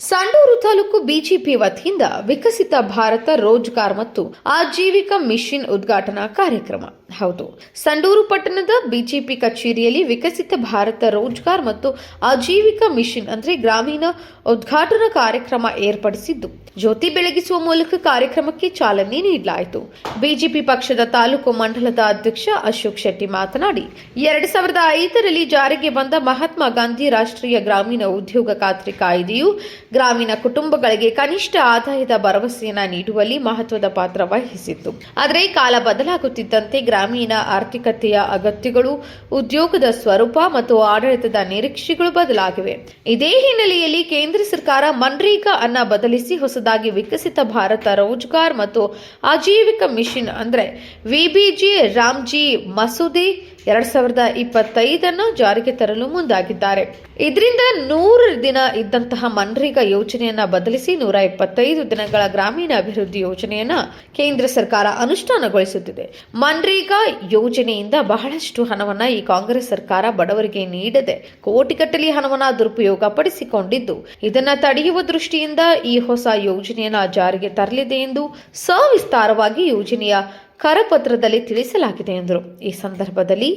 Sandur taluk BJP ವತಿಯಿಂದ ವಿಕಸಿತ ಭಾರತ ರೋಜ್ಗಾರ್ ಮತ್ತು Ajeevika mission ಉದ್ಘಾಟನಾ ಕಾರ್ಯಕ್ರಮ. ಹೌದು, ಸಂಡೂರು ಪಟ್ಟಣದ ಬಿಜೆಪಿ ಕಚೇರಿಯಲ್ಲಿ ವಿಕಸಿತ ಭಾರತ ರೋಜ್ಗಾರ್ ಮತ್ತು ಆಜೀವಿಕ ಮಿಷನ್ ಅಂದ್ರೆ ಗ್ರಾಮೀಣ ಉದ್ಘಾಟನಾ ಕಾರ್ಯಕ್ರಮ ಏರ್ಪಡಿಸಿದ್ದು. ಜ್ಯೋತಿ ಬೆಳಗಿಸುವ ಮೂಲಕ ಕಾರ್ಯಕ್ರಮಕ್ಕೆ ಚಾಲನೆ ನೀಡಲಾಯಿತು. ಬಿಜೆಪಿ ಪಕ್ಷದ ತಾಲೂಕು ಮಂಡಲದ ಅಧ್ಯಕ್ಷ ಅಶೋಕ್ ಶೆಟ್ಟಿ ಮಾತನಾಡಿ, ಎರಡ್ ಸಾವಿರದ ಐದರಲ್ಲಿ ಜಾರಿಗೆ ಬಂದ ಮಹಾತ್ಮ ಗಾಂಧಿ ರಾಷ್ಟ್ರೀಯ ಗ್ರಾಮೀಣ ಉದ್ಯೋಗ ಖಾತ್ರಿ ಕಾಯ್ದೆಯು ಗ್ರಾಮೀಣ ಕುಟುಂಬಗಳಿಗೆ ಕನಿಷ್ಠ ಆದಾಯದ ಭರವಸೆಯನ್ನು ನೀಡುವಲ್ಲಿ ಮಹತ್ವದ ಪಾತ್ರ ವಹಿಸಿತ್ತು. ಆದರೆ ಕಾಲ ಬದಲಾಗುತ್ತಿದ್ದಂತೆ ಗ್ರಾಮೀಣ ಆರ್ಥಿಕತೆಯ ಅಗತ್ಯಗಳು, ಉದ್ಯೋಗದ ಸ್ವರೂಪ ಮತ್ತು ಆಡಳಿತದ ನಿರೀಕ್ಷೆಗಳು ಬದಲಾಗಿವೆ. ಇದೇ ಹಿನ್ನೆಲೆಯಲ್ಲಿ ಕೇಂದ್ರ ಸರ್ಕಾರ ಮನ್ರೇಗಾ ಅನ್ನ ಬದಲಿಸಿ ಹೊಸದಾಗಿ ವಿಕಸಿತ ಭಾರತ ರೋಜ್ಗಾರ್ ಮತ್ತು ಆಜೀವಿಕ ಮಿಷನ್ ಅಂದ್ರೆ ವಿಬಿಜಿ ರಾಮ್ಜಿ ಮಸೂದೆ ಎರಡ್ ಸಾವಿರದ ಇಪ್ಪತ್ತೈದನ್ನು ಜಾರಿಗೆ ತರಲು ಮುಂದಾಗಿದ್ದಾರೆ. ಇದರಿಂದ ನೂರು ದಿನ ಇದ್ದಂತಹ ಮನ್ರೇಗಾ ಯೋಜನೆಯನ್ನ ಬದಲಿಸಿ ನೂರ ಇಪ್ಪತ್ತೈದು ದಿನಗಳ ಗ್ರಾಮೀಣ ಅಭಿವೃದ್ಧಿ ಯೋಜನೆಯನ್ನ ಕೇಂದ್ರ ಸರ್ಕಾರ ಅನುಷ್ಠಾನಗೊಳಿಸುತ್ತಿದೆ. ಮನ್ರೇಗಾ ಯೋಜನೆಯಿಂದ ಬಹಳಷ್ಟು ಹಣವನ್ನ ಈ ಕಾಂಗ್ರೆಸ್ ಸರ್ಕಾರ ಬಡವರಿಗೆ ನೀಡದೆ ಕೋಟಿಗಟ್ಟಲೆ ಹಣವನ್ನ ದುರುಪಯೋಗ ಪಡಿಸಿಕೊಂಡಿದ್ದು ಇದನ್ನ ತಡೆಯುವ ದೃಷ್ಟಿಯಿಂದ ಈ ಹೊಸ ಯೋಜನೆಯನ್ನ ಜಾರಿಗೆ ತರಲಿದೆ ಎಂದು ಸವಿಸ್ತಾರವಾಗಿ ಯೋಜನೆಯ ಕರಪತ್ರದಲ್ಲಿ ತಿಳಿಸಲಾಗಿದೆ ಎಂದರು. ಈ ಸಂದರ್ಭದಲ್ಲಿ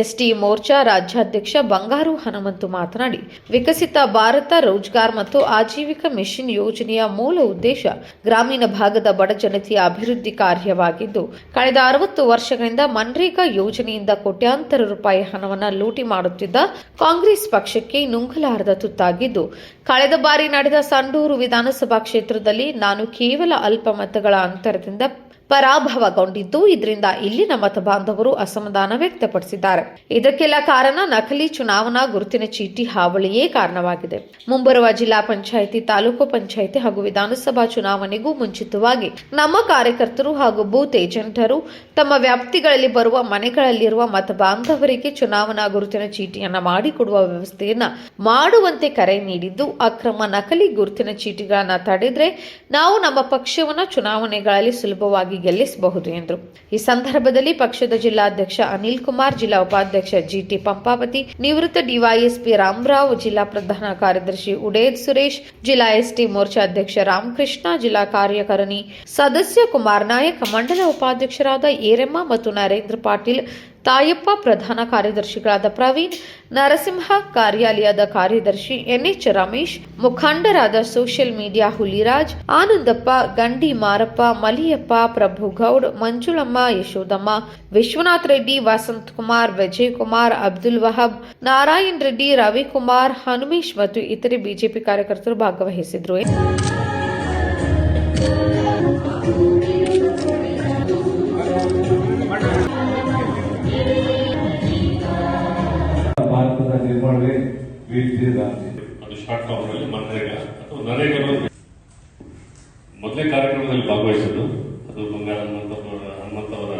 ಎಸ್ಟಿ ಮೋರ್ಚಾ ರಾಜ್ಯಾಧ್ಯಕ್ಷ ಬಂಗಾರು ಹನುಮಂತು ಮಾತನಾಡಿ, ವಿಕಸಿತ ಭಾರತ, ರೋಜ್ಗಾರ್ ಮತ್ತು ಆಜೀವಿಕ ಮಿಷನ್ ಯೋಜನೆಯ ಮೂಲ ಉದ್ದೇಶ ಗ್ರಾಮೀಣ ಭಾಗದ ಬಡ ಜನತೆಯ ಅಭಿವೃದ್ಧಿ ಕಾರ್ಯವಾಗಿದ್ದು, ಕಳೆದ ಅರವತ್ತು ವರ್ಷಗಳಿಂದ ಮನ್ರೇಗಾ ಯೋಜನೆಯಿಂದ ಕೋಟ್ಯಾಂತರ ರೂಪಾಯಿ ಹಣವನ್ನು ಲೂಟಿ ಮಾಡುತ್ತಿದ್ದ ಕಾಂಗ್ರೆಸ್ ಪಕ್ಷಕ್ಕೆ ನುಂಗಲಾರದ ತುತ್ತಾಗಿದ್ದು, ಕಳೆದ ಬಾರಿ ನಡೆದ ಸಂಡೂರು ವಿಧಾನಸಭಾ ಕ್ಷೇತ್ರದಲ್ಲಿ ನಾನು ಕೇವಲ ಅಲ್ಪ ಮತಗಳ ಅಂತರದಿಂದ ಪರಾಭವಗೊಂಡಿದ್ದು. ಇದರಿಂದ ಇಲ್ಲಿನ ಮತ ಬಾಂಧವರು ಅಸಮಾಧಾನ ವ್ಯಕ್ತಪಡಿಸಿದ್ದಾರೆ. ಇದಕ್ಕೆಲ್ಲ ಕಾರಣ ನಕಲಿ ಚುನಾವಣಾ ಗುರುತಿನ ಚೀಟಿ ಹಾವಳಿಯೇ ಕಾರಣವಾಗಿದೆ. ಮುಂಬರುವ ಜಿಲ್ಲಾ ಪಂಚಾಯಿತಿ, ತಾಲೂಕು ಪಂಚಾಯಿತಿ ಹಾಗೂ ವಿಧಾನಸಭಾ ಚುನಾವಣೆಗೂ ಮುಂಚಿತವಾಗಿ ನಮ್ಮ ಕಾರ್ಯಕರ್ತರು ಹಾಗೂ ಬೂತ್ ಏಜೆಂಟರು ತಮ್ಮ ವ್ಯಾಪ್ತಿಗಳಲ್ಲಿ ಬರುವ ಮನೆಗಳಲ್ಲಿರುವ ಮತ ಬಾಂಧವರಿಗೆ ಚುನಾವಣಾ ಗುರುತಿನ ಚೀಟಿಯನ್ನ ಮಾಡಿಕೊಡುವ ವ್ಯವಸ್ಥೆಯನ್ನ ಮಾಡುವಂತೆ ಕರೆ ನೀಡಿದ್ದು, ಅಕ್ರಮ ನಕಲಿ ಗುರುತಿನ ಚೀಟಿಗಳನ್ನ ತಡೆದ್ರೆ ನಾವು ನಮ್ಮ ಪಕ್ಷವನ್ನ ಚುನಾವಣೆಗಳಲ್ಲಿ ಸುಲಭವಾಗಿ ಗೆಲ್ಲಿಸಬಹುದು ಎಂದರು. ಈ ಸಂದರ್ಭದಲ್ಲಿ ಪಕ್ಷದ ಜಿಲ್ಲಾಧ್ಯಕ್ಷ ಅನಿಲ್ ಕುಮಾರ್, ಜಿಲ್ಲಾ ಉಪಾಧ್ಯಕ್ಷ ಜಿಟಿ ಪಂಪಾವತಿ, ನಿವೃತ್ತ ಡಿವೈಎಸ್ಪಿ ರಾಮರಾವ್, ಜಿಲ್ಲಾ ಪ್ರಧಾನ ಕಾರ್ಯದರ್ಶಿ ಉಡೇದ್ ಸುರೇಶ್, ಜಿಲ್ಲಾ ಎಸ್ಟಿ ಮೋರ್ಚಾ ಅಧ್ಯಕ್ಷ ರಾಮಕೃಷ್ಣ, ಜಿಲ್ಲಾ ಕಾರ್ಯಕಾರಿಣಿ ಸದಸ್ಯ ಕುಮಾರ್ ನಾಯಕ್, ಮಂಡಲ ಉಪಾಧ್ಯಕ್ಷರಾದ ಏರೆಮ್ಮ ಮತ್ತು ನರೇಂದ್ರ ಪಾಟೀಲ್ ತಾಯಪ್ಪ ಪ್ರಧಾನ ಕಾರ್ಯದರ್ಶಿಗಳಾದ ಪ್ರವೀಣ್, ನರಸಿಂಹ ಕಾರ್ಯಾಲಯದ ಕಾರ್ಯದರ್ಶಿ ಎನ್ಎಚ್ ರಮೇಶ್, ಮುಖಂಡರಾದ ಸೋಷಿಯಲ್ ಮೀಡಿಯಾ ಹುಲಿರಾಜ್, ಆನಂದಪ್ಪ, ಗಂಡಿ ಮಾರಪ್ಪ, ಮಲಿಯಪ್ಪ ಪ್ರಭು ಗೌಡ್ ಮಂಜುಳಮ್ಮ, ಯಶೋದಮ್ಮ, ವಿಶ್ವನಾಥ್ ರೆಡ್ಡಿ, ವಸಂತ್ ಕುಮಾರ್ ವಿಜಯ್ ಕುಮಾರ್ ಅಬ್ದುಲ್ ವಹಬ್, ನಾರಾಯಣ್ ರೆಡ್ಡಿ, ರವಿಕುಮಾರ್, ಹನುಮೇಶ್ ಮತ್ತು ಇತರೆ ಬಿಜೆಪಿ ಕಾರ್ಯಕರ್ತರು ಭಾಗವಹಿಸಿದ್ರು. ಅದು ಶಾರ್ಟ್ ಫಾರ್ಮ್ ಅಲ್ಲಿ ಮನ್ರೇಗಾ ಅಥವಾ ನರೇಗಾ ಮೊದಲೇ ಕಾರ್ಯಕ್ರಮದಲ್ಲಿ ಭಾಗವಹಿಸಿದ್ದು. ಅದು ಬಂಗಾರ ಹನುಮಂತವರ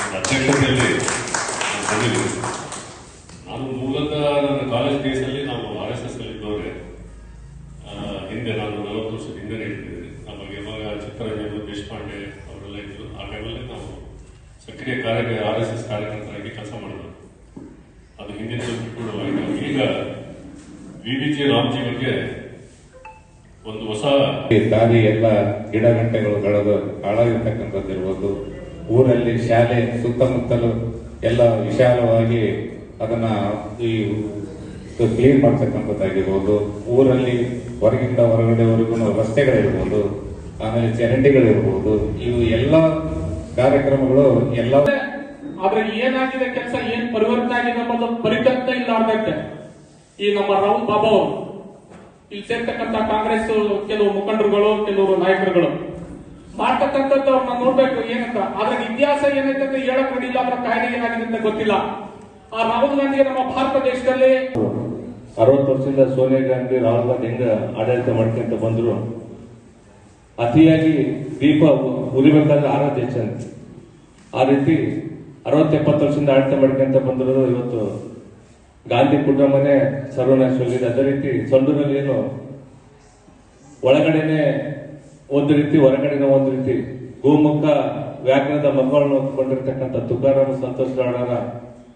ಒಂದು ಅಧ್ಯಕ್ಷತೆಯಲ್ಲಿ ನಾನು ಬಂದಿದ್ದೀನಿ. ನಾನು ಮೂಲತಃ ನನ್ನ ಕಾಲೇಜ್ ಡೇಸಲ್ಲಿ ನಾವು ಆರ್ ಎಸ್ ಎಸ್ ಅಲ್ಲಿ ಇದ್ದವ್ರೆ. ಹಿಂದೆ ನಾನು ನಲವತ್ತು ವರ್ಷದ ಹಿಂದೆ ಇರ್ತಿದ್ದೆ ನಮಗೆ ಚಿತ್ರ ಚಿತ್ತರಂಜನ್ ದೇಶಪಾಂಡೆ ಅವರೆಲ್ಲ ಇದ್ರು. ಆ ಟೈಮಲ್ಲಿ ನಾವು ಸಕ್ರಿಯ ಕಾರ್ಯ ಆರ್ ಎಸ್ ಎಸ್ ಕಾರ್ಯಕರ್ತರಾಗಿ ಕೆಲಸ ಮಾಡಿದ್ರು. ಅದು ಹಿಂದಿನ ಕೂಡ ಈಗ ವಿ ವಿ ಜಿ ರಾಮ್ಜಿ ಬಗ್ಗೆ ಒಂದು ಹೊಸ ದಾರಿ ಎಲ್ಲ ಗಿಡ ಗಂಟೆಗಳು ಬೆಳೆದು ಹಾಳಾಗಿರ್ತಕ್ಕಂಥದ್ದಿರ್ಬೋದು ಊರಲ್ಲಿ ಶಾಲೆ ಸುತ್ತಮುತ್ತಲು ಎಲ್ಲ ವಿಶಾಲವಾಗಿ ಅದನ್ನ ಈ ಕ್ಲೀನ್ ಮಾಡ್ತಕ್ಕಂಥದ್ದಾಗಿರ್ಬೋದು ಊರಲ್ಲಿ ಹೊರಗಿಂದ ಹೊರಗಡೆವರೆಗೂ ರಸ್ತೆಗಳಿರ್ಬೋದು ಆಮೇಲೆ ಚರಂಡಿಗಳಿರ್ಬೋದು ಇವು ಎಲ್ಲ ಕಾರ್ಯಕ್ರಮಗಳು ಎಲ್ಲ ಆದ್ರೆ ಏನಾಗಿದೆ ಕೆಲಸ ಏನ್ ಪರಿವರ್ತನೆ ಆಗಿದೆ ಅನ್ನೋದು ಇಲ್ಲ ಇಲ್ಲಾರ್ದಂತೆ. ಈ ನಮ್ಮ ರಾಹುಲ್ ಬಾಬಾ ಇಲ್ಲಿ ಸೇರ್ತಕ್ಕಂತ ಕಾಂಗ್ರೆಸ್ ಕೆಲವು ಮುಖಂಡರುಗಳು, ಕೆಲವರು ನಾಯಕರುಗಳು. ಮಾಡ್ತಕ್ಕಂಥದ್ದು ಅವ್ರನ್ನ ನೋಡ್ಬೇಕು, ಏನಂತ? ಅದ್ರ ಇತಿಹಾಸ ಏನೈತೆ ಅಂತ ಹೇಳಕ್ ಬಿಡಿಲ್ಲ ಅವರ ಕಾಯ್ದೆ ಏನಾಗಿದೆ ಅಂತ ಗೊತ್ತಿಲ್ಲ. ಆ ರಾಹುಲ್ ಗಾಂಧಿಗೆ ನಮ್ಮ ಭಾರತ ದೇಶದಲ್ಲಿ ಅರವತ್ತು ವರ್ಷದಿಂದ ಸೋನಿಯಾ ಗಾಂಧಿ, ರಾಹುಲ್ ಗಾಂಧಿ ಹೆಂಗ ಆಡಳಿತ ಮಾಡ್ಕೊಂತ ಬಂದ್ರು, ಅತಿಯಾಗಿ ದೀಪ ಉರಿಬೇಕಾದ್ರೆ ಆರಾಧ್ಯ ಆ ರೀತಿ ಅರವತ್ತು ಎಪ್ಪತ್ತು ವರ್ಷದಿಂದ ಆಡಳಿತ ಮಾಡ್ಕೊಂತ ಬಂದಿರೋದು ಇವತ್ತು ಗಾಂಧಿ ಕುಟುಂಬನೇ ಸರ್ವನಾಶವಾಗಿದೆ ಅದೇ ರೀತಿ ಸಂಡೂರಲ್ಲಿ ಏನು ಒಳಗಡೆನೆ ಒಂದು ರೀತಿ, ಹೊರಗಡೆನೆ ಒಂದು ರೀತಿ ಗೋಮುಖ ವ್ಯಾಕರಣದ ಮಕ್ಕಳನ್ನು ಹೊತ್ಕೊಂಡಿರ್ತಕ್ಕಂಥ ತುಕಾರಾಮ ಸಂತೋಷ್ ರಾಣರ